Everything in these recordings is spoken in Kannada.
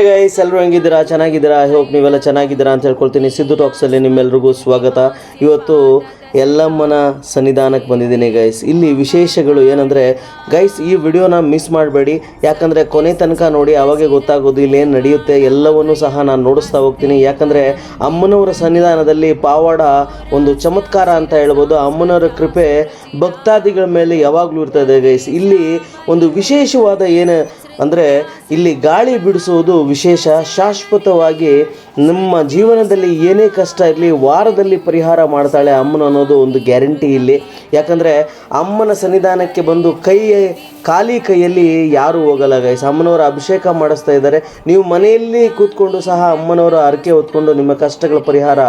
ನಮಸ್ತೆ ಗೈಸ್ ಎಲ್ಲರೂ ಹೆಂಗಿದ್ದೀರಾ? ಚೆನ್ನಾಗಿದ್ದೀರಾ? ಐ ಹೋಪ್ ನೀವೆಲ್ಲ ಚೆನ್ನಾಗಿದ್ದೀರಾ ಅಂತ ಹೇಳ್ಕೊಳ್ತೀನಿ. ಸಿದ್ದು ಟಾಕ್ಸಲ್ಲಿ ನಿಮ್ಮೆಲ್ರಿಗೂ ಸ್ವಾಗತ. ಇವತ್ತು ಎಲ್ಲಮ್ಮನ ಸನ್ನಿಧಾನಕ್ಕೆ ಬಂದಿದ್ದೀನಿ ಗೈಸ್ ಇಲ್ಲಿ ವಿಶೇಷಗಳು ಏನಂದರೆ ಗೈಸ್ ಈ ವಿಡಿಯೋನ ಮಿಸ್ ಮಾಡಬೇಡಿ. ಯಾಕಂದರೆ ಕೊನೆ ತನಕ ನೋಡಿ ಅವಾಗೆ ಗೊತ್ತಾಗೋದು ಇಲ್ಲಿ ಏನು ನಡೆಯುತ್ತೆ, ಎಲ್ಲವನ್ನೂ ಸಹ ನಾನು ನೋಡಿಸ್ತಾ ಹೋಗ್ತೀನಿ. ಯಾಕಂದರೆ ಅಮ್ಮನವರ ಸನ್ನಿಧಾನದಲ್ಲಿ ಪಾವಾಡ ಒಂದು ಚಮತ್ಕಾರ ಅಂತ ಹೇಳ್ಬೋದು. ಅಮ್ಮನವರ ಕೃಪೆ ಭಕ್ತಾದಿಗಳ ಮೇಲೆ ಯಾವಾಗಲೂ ಇರ್ತದೆ ಗೈಸ್ ಇಲ್ಲಿ ಒಂದು ವಿಶೇಷವಾದ ಏನು ಅಂದರೆ ಇಲ್ಲಿ ಗಾಳಿ ಬಿಡಿಸುವುದು ವಿಶೇಷ, ಶಾಶ್ವತವಾಗಿ ನಮ್ಮ ಜೀವನದಲ್ಲಿ ಏನೇ ಕಷ್ಟ ಇರಲಿ, ವಾರದಲ್ಲಿ ಪರಿಹಾರ ಮಾಡ್ತಾಳೆ ಅಮ್ಮನ ಅನ್ನೋದು ಒಂದು ಗ್ಯಾರಂಟಿ ಇಲ್ಲಿ. ಯಾಕಂದರೆ ಅಮ್ಮನ ಸನ್ನಿಧಾನಕ್ಕೆ ಬಂದು ಕೈ ಖಾಲಿ ಕೈಯಲ್ಲಿ ಯಾರೂ ಹೋಗಲ್ಲ ಗೈಸ್ ಅಮ್ಮನವರ ಅಭಿಷೇಕ ಮಾಡಿಸ್ತಾ ಇದ್ದಾರೆ. ನೀವು ಮನೆಯಲ್ಲಿ ಕೂತ್ಕೊಂಡು ಸಹ ಅಮ್ಮನವರ ಹರಕೆ ಹೊತ್ಕೊಂಡು ನಿಮ್ಮ ಕಷ್ಟಗಳ ಪರಿಹಾರ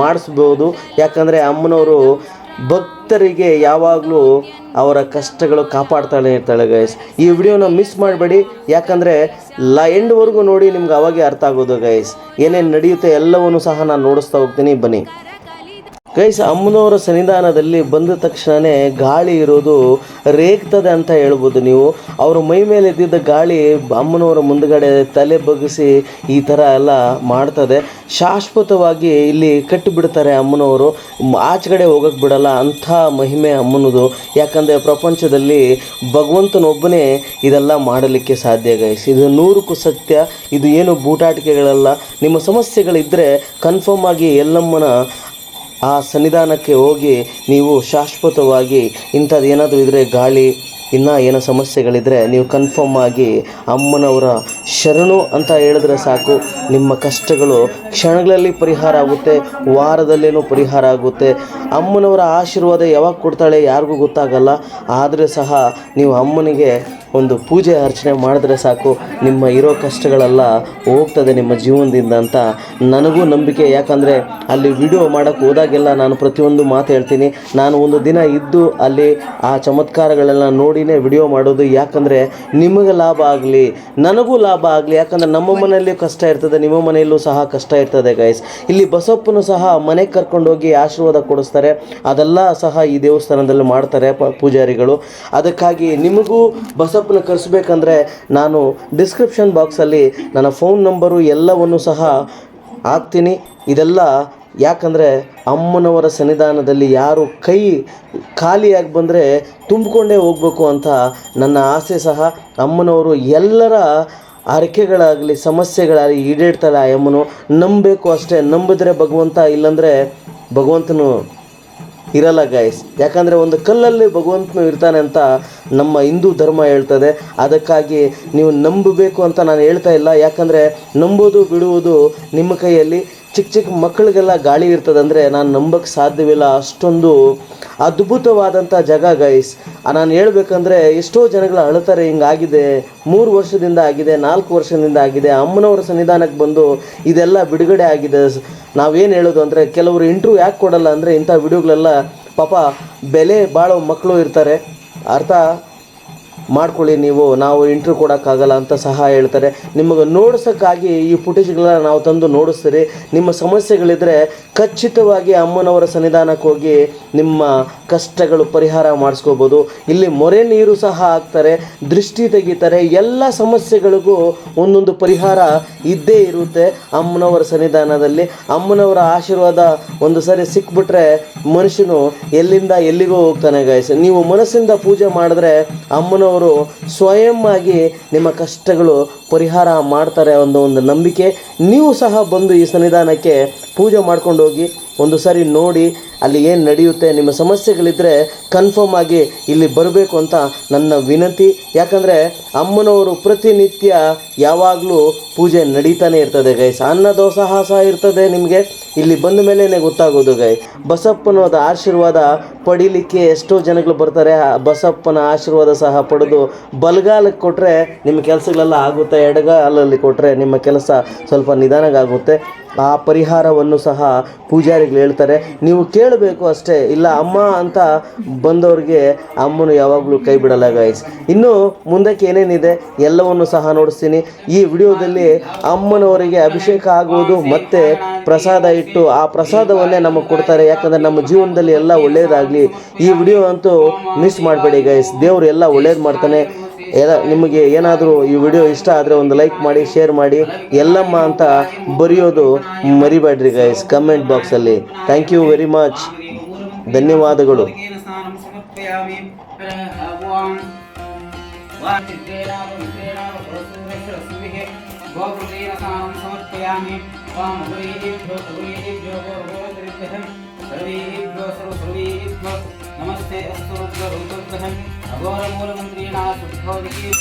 ಮಾಡಿಸ್ಬೋದು. ಯಾಕಂದರೆ ಅಮ್ಮನವರು ಭಕ್ತರಿಗೆ ಯಾವಾಗಲೂ ಅವರ ಕಷ್ಟಗಳು ಕಾಪಾಡ್ತಾಳೆ ಇರ್ತಾಳೆ ಗೈಸ್ ಈ ವಿಡಿಯೋನ ಮಿಸ್ ಮಾಡಬೇಡಿ. ಯಾಕಂದರೆ ಲ ಎಂಡ್ವರೆಗೂ ನೋಡಿ ನಿಮ್ಗೆ ಅವಾಗೆ ಅರ್ಥ ಆಗೋದು ಗೈಸ್ ಏನೇನು ನಡೆಯುತ್ತೆ ಎಲ್ಲವನ್ನೂ ಸಹ ನಾನು ನೋಡಿಸ್ತಾ ಹೋಗ್ತೀನಿ. ಬನ್ನಿ. ಗೈಸ್, ಅಮ್ಮನವರ ಸನ್ನಿಧಾನದಲ್ಲಿ ಬಂದ ತಕ್ಷಣವೇ ಗಾಳಿ ಇರೋದು ರೇಗ್ತದೆ ಅಂತ ಹೇಳ್ಬೋದು ನೀವು. ಅವರ ಮೈ ಮೇಲೆ ಇದ್ದಿದ್ದ ಗಾಳಿ ಅಮ್ಮನವರ ಮುಂದ್ಗಡೆ ತಲೆ ಬಗ್ಗಿಸಿ ಈ ಥರ ಎಲ್ಲ ಮಾಡ್ತದೆ. ಶಾಶ್ವತವಾಗಿ ಇಲ್ಲಿ ಕಟ್ಟಿಬಿಡ್ತಾರೆ ಅಮ್ಮನವರು. ಆಚೆಗಡೆ ಹೋಗಕ್ಕೆ ಬಿಡಲ್ಲ, ಅಂಥ ಮಹಿಮೆ ಅಮ್ಮನದು. ಯಾಕಂದರೆ ಪ್ರಪಂಚದಲ್ಲಿ ಭಗವಂತನೊಬ್ಬನೇ ಇದೆಲ್ಲ ಮಾಡಲಿಕ್ಕೆ ಸಾಧ್ಯ ಗೈಸ್. ಇದು ನೂರಕ್ಕೂ ಸತ್ಯ, ಇದು ಏನು ಬೂಟಾಟಿಕೆಗಳಲ್ಲ. ನಿಮ್ಮ ಸಮಸ್ಯೆಗಳಿದ್ದರೆ ಕನ್ಫರ್ಮ್ ಆಗಿ ಎಲ್ಲಮ್ಮನ ಆ ಸನ್ನಿಧಾನಕ್ಕೆ ಹೋಗಿ ನೀವು ಶಾಶ್ವತವಾಗಿ ಇಂಥದ್ದು ಏನಾದರೂ ಇದ್ದರೆ ಗಾಳಿ, ಇನ್ನೂ ಏನೋ ಸಮಸ್ಯೆಗಳಿದ್ದರೆ ನೀವು ಕನ್ಫರ್ಮ್ ಆಗಿ ಅಮ್ಮನವರ ಶರಣು ಅಂತ ಹೇಳಿದ್ರೆ ಸಾಕು. ನಿಮ್ಮ ಕಷ್ಟಗಳು ಕ್ಷಣಗಳಲ್ಲಿ ಪರಿಹಾರ ಆಗುತ್ತೆ, ವಾರದಲ್ಲೇನೂ ಪರಿಹಾರ ಆಗುತ್ತೆ. ಅಮ್ಮನವರ ಆಶೀರ್ವಾದ ಯಾವಾಗ ಕೊಡ್ತಾಳೆ ಯಾರಿಗೂ ಗೊತ್ತಾಗಲ್ಲ. ಆದರೆ ಸಹ ನೀವು ಅಮ್ಮನಿಗೆ ಒಂದು ಪೂಜೆ ಅರ್ಚನೆ ಮಾಡಿದ್ರೆ ಸಾಕು. ನಿಮ್ಮ ಇರೋ ಕಷ್ಟಗಳೆಲ್ಲ ಹೋಗ್ತದೆ ನಿಮ್ಮ ಜೀವನದಿಂದ ಅಂತ ನನಗೂ ನಂಬಿಕೆ. ಯಾಕಂದರೆ ಅಲ್ಲಿ ವಿಡಿಯೋ ಮಾಡೋಕ್ಕೆ ಹೋದಾಗೆಲ್ಲ ನಾನು ಪ್ರತಿಯೊಂದು ಮಾತು ಹೇಳ್ತೀನಿ. ನಾನು ಒಂದು ದಿನ ಇದ್ದು ಅಲ್ಲಿ ಆ ಚಮತ್ಕಾರಗಳೆಲ್ಲ ನೋಡಿನೇ ವಿಡಿಯೋ ಮಾಡೋದು. ಯಾಕಂದರೆ ನಿಮಗೆ ಲಾಭ ಆಗಲಿ, ನನಗೂ ಲಾಭ ಆಗಲಿ. ಯಾಕಂದರೆ ನಮ್ಮ ಮನೆಯಲ್ಲೂ ಕಷ್ಟ ಇರ್ತದೆ, ನಿಮ್ಮ ಮನೆಯಲ್ಲೂ ಸಹ ಕಷ್ಟ ಇರ್ತದೆ ಗೈಸ್ ಇಲ್ಲಿ ಬಸಪ್ಪನು ಸಹ ಮನೆಗೆ ಕರ್ಕೊಂಡೋಗಿ ಆಶೀರ್ವಾದ ಕೊಡಿಸ್ತಾರೆ. ಅದೆಲ್ಲ ಸಹ ಈ ದೇವಸ್ಥಾನದಲ್ಲಿ ಮಾಡ್ತಾರೆ ಪೂಜಾರಿಗಳು. ಅದಕ್ಕಾಗಿ ನಿಮಗೂ ಬಸಪ್ಪನ ಕರೆಸ್ಬೇಕಂದ್ರೆ ನಾನು ಡಿಸ್ಕ್ರಿಪ್ಷನ್ ಬಾಕ್ಸಲ್ಲಿ ನನ್ನ ಫೋನ್ ನಂಬರು ಎಲ್ಲವನ್ನು ಸಹ ಹಾಕ್ತೀನಿ. ಇದೆಲ್ಲ ಯಾಕಂದರೆ ಅಮ್ಮನವರ ಸನ್ನಿಧಾನದಲ್ಲಿ ಯಾರು ಕೈ ಖಾಲಿಯಾಗಿ ಬಂದರೆ ತುಂಬಿಕೊಂಡೇ ಹೋಗಬೇಕು ಅಂತ ನನ್ನ ಆಸೆ ಸಹ. ಅಮ್ಮನವರು ಎಲ್ಲರ ಹರಕೆಗಳಾಗಲಿ, ಸಮಸ್ಯೆಗಳಾಗಲಿ ಈಡೇರ್ತಾಳೆ ಆ ಅಮ್ಮನು. ನಂಬಬೇಕು ಅಷ್ಟೇ. ನಂಬಿದ್ರೆ ಭಗವಂತ, ಇಲ್ಲಾಂದರೆ ಭಗವಂತನು ಇರಲ್ಲ ಗೈಸ್ ಯಾಕಂದರೆ ಒಂದು ಕಲ್ಲಲ್ಲಿ ಭಗವಂತನು ಇರ್ತಾನೆ ಅಂತ ನಮ್ಮ ಹಿಂದೂ ಧರ್ಮ ಹೇಳ್ತದೆ. ಅದಕ್ಕಾಗಿ ನೀವು ನಂಬಬೇಕು ಅಂತ ನಾನು ಹೇಳ್ತಾ ಇಲ್ಲ. ಯಾಕಂದರೆ ನಂಬೋದು ಬಿಡುವುದು ನಿಮ್ಮ ಕೈಯಲ್ಲಿ. ಚಿಕ್ಕ ಚಿಕ್ಕ ಮಕ್ಕಳಿಗೆಲ್ಲ ಗಾಳಿ ಇರ್ತದೆ ಅಂದರೆ ನಾನು ನಂಬಕ್ಕೆ ಸಾಧ್ಯವಿಲ್ಲ. ಅಷ್ಟೊಂದು ಅದ್ಭುತವಾದಂಥ ಜಾಗ ಗೈಸ್ ನಾನು ಹೇಳ್ಬೇಕಂದ್ರೆ ಎಷ್ಟೋ ಜನಗಳು ಅಳ್ತಾರೆ ಹಿಂಗಾಗಿದೆ. ಮೂರು ವರ್ಷದಿಂದ ಆಗಿದೆ, ನಾಲ್ಕು ವರ್ಷದಿಂದ ಆಗಿದೆ. ಅಮ್ಮನವರ ಸನ್ನಿಧಾನಕ್ಕೆ ಬಂದು ಇದೆಲ್ಲ ಬಿಡುಗಡೆ ಆಗಿದೆ. ನಾವೇನು ಹೇಳೋದು ಅಂದರೆ ಕೆಲವರು ಇಂಟ್ರೂ ಯಾಕೆ ಕೊಡಲ್ಲ ಅಂದರೆ ಇಂಥ ವಿಡಿಯೋಗಳೆಲ್ಲ ಪಾಪ ಬೆಲೆ ಬಾಳೋ ಮಕ್ಕಳು ಇರ್ತಾರೆ. ಅರ್ಥ? ಮಾಡ್ಕೊಳ್ಳಿ ನೀವು. ನಾವು ಇಂಟ್ರ್ಯೂ ಕೊಡೋಕ್ಕಾಗಲ್ಲ ಅಂತ ಸಹ ಹೇಳ್ತಾರೆ. ನಿಮಗೆ ನೋಡ್ಸೋಕ್ಕಾಗಿ ಈ ಫುಟೇಜ್ಗಳನ್ನ ನಾವು ತಂದು ನೋಡಿಸ್ತೀರಿ. ನಿಮ್ಮ ಸಮಸ್ಯೆಗಳಿದ್ದರೆ ಖಚಿತವಾಗಿ ಅಮ್ಮನವರ ಸನ್ನಿಧಾನಕ್ಕೆ ಹೋಗಿ ನಿಮ್ಮ ಕಷ್ಟಗಳು ಪರಿಹಾರ ಮಾಡಿಸ್ಕೋಬೋದು. ಇಲ್ಲಿ ಮೊರೆ ನೀರು ಸಹ ಹಾಕ್ತಾರೆ, ದೃಷ್ಟಿ ತೆಗಿತಾರೆ, ಎಲ್ಲ ಸಮಸ್ಯೆಗಳಿಗೂ ಒಂದೊಂದು ಪರಿಹಾರ ಇದ್ದೇ ಇರುತ್ತೆ ಅಮ್ಮನವರ ಸನ್ನಿಧಾನದಲ್ಲಿ. ಅಮ್ಮನವರ ಆಶೀರ್ವಾದ ಒಂದು ಸರಿ ಸಿಕ್ಬಿಟ್ರೆ ಮನುಷ್ಯನು ಎಲ್ಲಿಂದ ಎಲ್ಲಿಗೂ ಹೋಗ್ತಾನೆ ಗಾಯಸ್ ನೀವು ಮನಸ್ಸಿಂದ ಪೂಜೆ ಮಾಡಿದ್ರೆ ಅಮ್ಮನವರು ಸ್ವಯಂ ಆಗಿ ನಿಮ್ಮ ಕಷ್ಟಗಳು ಪರಿಹಾರ ಮಾಡ್ತಾರೆ ಅನ್ನೋ ಒಂದು ನಂಬಿಕೆ. ನೀವು ಸಹ ಬಂದು ಈ ಸನ್ನಿಧಾನಕ್ಕೆ ಪೂಜೆ ಮಾಡ್ಕೊಂಡು ಹೋಗಿ. ಒಂದು ಸಾರಿ ನೋಡಿ ಅಲ್ಲಿ ಏನು ನಡೆಯುತ್ತೆ, ನಿಮ್ಮ ಸಮಸ್ಯೆಗಳಿದ್ದರೆ ಕನ್ಫರ್ಮ್ ಆಗಿ ಇಲ್ಲಿ ಬರಬೇಕು ಅಂತ ನನ್ನ ವಿನಂತಿ. ಯಾಕಂದರೆ ಅಮ್ಮನವರು ಪ್ರತಿನಿತ್ಯ ಯಾವಾಗಲೂ ಪೂಜೆ ನಡೀತಾನೆ ಇರ್ತದೆ ಗೈಸ್ ಅನ್ನದೋಸಹಾಸ ಇರ್ತದೆ ನಿಮಗೆ. ಇಲ್ಲಿ ಬಂದ ಗೊತ್ತಾಗೋದು ಗೈ. ಬಸಪ್ಪನದ ಆಶೀರ್ವಾದ ಪಡೀಲಿಕ್ಕೆ ಎಷ್ಟೋ ಜನಗಳು ಬರ್ತಾರೆ. ಬಸಪ್ಪನ ಆಶೀರ್ವಾದ ಸಹ ಪಡೆದು ಬಲಗಾಲಕ್ಕೆ ಕೊಟ್ಟರೆ ನಿಮ್ಮ ಕೆಲಸಗಳೆಲ್ಲ ಆಗುತ್ತೆ, ಎಡಗಾಲಲ್ಲಿ ಕೊಟ್ಟರೆ ನಿಮ್ಮ ಕೆಲಸ ಸ್ವಲ್ಪ ನಿಧಾನಗಾಗುತ್ತೆ. ಆ ಪರಿಹಾರವನ್ನು ಸಹ ಪೂಜಾರಿಗಳು ಹೇಳ್ತಾರೆ. ನೀವು ಕೇಳಬೇಕು ಅಷ್ಟೇ, ಇಲ್ಲ ಅಮ್ಮ ಅಂತ ಬಂದವ್ರಿಗೆ ಅಮ್ಮನು ಯಾವಾಗಲೂ ಕೈ ಬಿಡಲ್ಲ ಗಾಯ್ಸ್ ಇನ್ನು ಮುಂದಕ್ಕೆ ಏನೇನಿದೆ ಎಲ್ಲವನ್ನು ಸಹ ನೋಡಿಸ್ತೀನಿ. ಈ ವಿಡಿಯೋದಲ್ಲಿ ಅಮ್ಮನವರಿಗೆ ಅಭಿಷೇಕ ಆಗುವುದು ಮತ್ತು ಪ್ರಸಾದ ಇಟ್ಟು ಆ ಪ್ರಸಾದವನ್ನೇ ನಮಗೆ ಕೊಡ್ತಾರೆ ಯಾಕಂದರೆ ನಮ್ಮ ಜೀವನದಲ್ಲಿ ಎಲ್ಲ ಒಳ್ಳೆಯದಾಗಲಿ ಈ ವಿಡಿಯೋ ಅಂತೂ ಮಿಸ್ ಮಾಡಬೇಡಿ ಗೈಸ್ ದೇವರು ಎಲ್ಲ ಒಳ್ಳೇದು ಮಾಡ್ತಾನೆ ಎಲ್ಲ ನಿಮಗೆ ಏನಾದರೂ ಈ ವಿಡಿಯೋ ಇಷ್ಟ ಆದರೆ ಒಂದು ಲೈಕ್ ಮಾಡಿ ಶೇರ್ ಮಾಡಿ ಎಲ್ಲಮ್ಮ ಅಂತ ಬರೆಯೋದು ಮರಿಬೇಡ್ರಿ ಗೈಸ್ ಕಮೆಂಟ್ ಬಾಕ್ಸಲ್ಲಿ ಥ್ಯಾಂಕ್ ಯು ವೆರಿ ಮಚ್ ಧನ್ಯವಾದಗಳು ಸ್ನಾನಂ ಸಮರ್ಪಯಾಮಿ ಓಂ गोकृतेन स्नानं समर्पयामि स्वाम हृदयेभ्यो सर्वेभ्यो गौरवोदरिभ्यः सर्वेभ्यो सर्वसर्वेभ्यो नमस्ते अस्तु रुद्ररुद्रभ्यः अघोरमूलमन्त्रिणा सुखोदिके